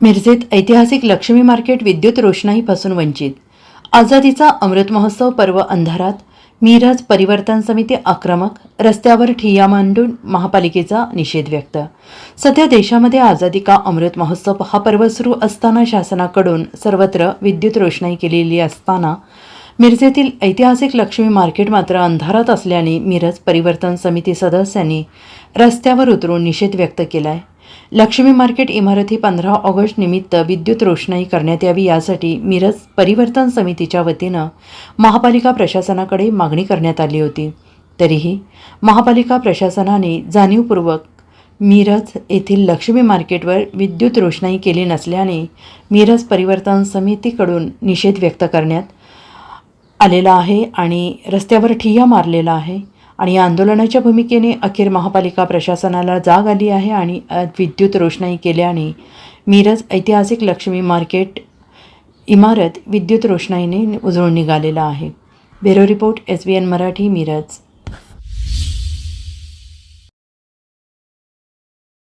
मिरजेत ऐतिहासिक लक्ष्मी मार्केट विद्युत रोषणाईपासून वंचित. आझादीचा अमृत महोत्सव पर्व अंधारात मिरज परिवर्तन समिती आक्रमक रस्त्यावर ठिय्या मांडून महापालिकेचा निषेध व्यक्त. सध्या देशामध्ये आझादी का अमृत महोत्सव हा पर्व सुरू असताना शासनाकडून सर्वत्र विद्युत रोषणाई केलेली असताना मिरजेतील ऐतिहासिक लक्ष्मी मार्केट मात्र अंधारात असल्याने मिरज परिवर्तन समिती सदस्यांनी रस्त्यावर उतरून निषेध व्यक्त केला आहे लक्ष्मी मार्केट इमारती पंधरा ऑगस्ट निमित्त विद्युत रोषणाई करण्यात यावी यासाठी मिरज परिवर्तन समितीच्या वतीनं महापालिका प्रशासनाकडे मागणी करण्यात आली होती. तरीही महापालिका प्रशासनाने जाणीवपूर्वक मिरज येथील लक्ष्मी मार्केटवर विद्युत रोषणाई केली नसल्याने मिरज परिवर्तन समितीकडून निषेध व्यक्त करण्यात आलेला आहे आणि रस्त्यावर ठिय्या मारलेला आहे. आणि या आंदोलनाच्या भूमिकेने अखेर महापालिका प्रशासनाला जाग आली आहे आणि विद्युत रोषणाई केल्याने मिरज ऐतिहासिक लक्ष्मी मार्केट इमारत विद्युत रोषणाईने उजळून निघालेला आहे. Bureau report S B N Marathi Miraj.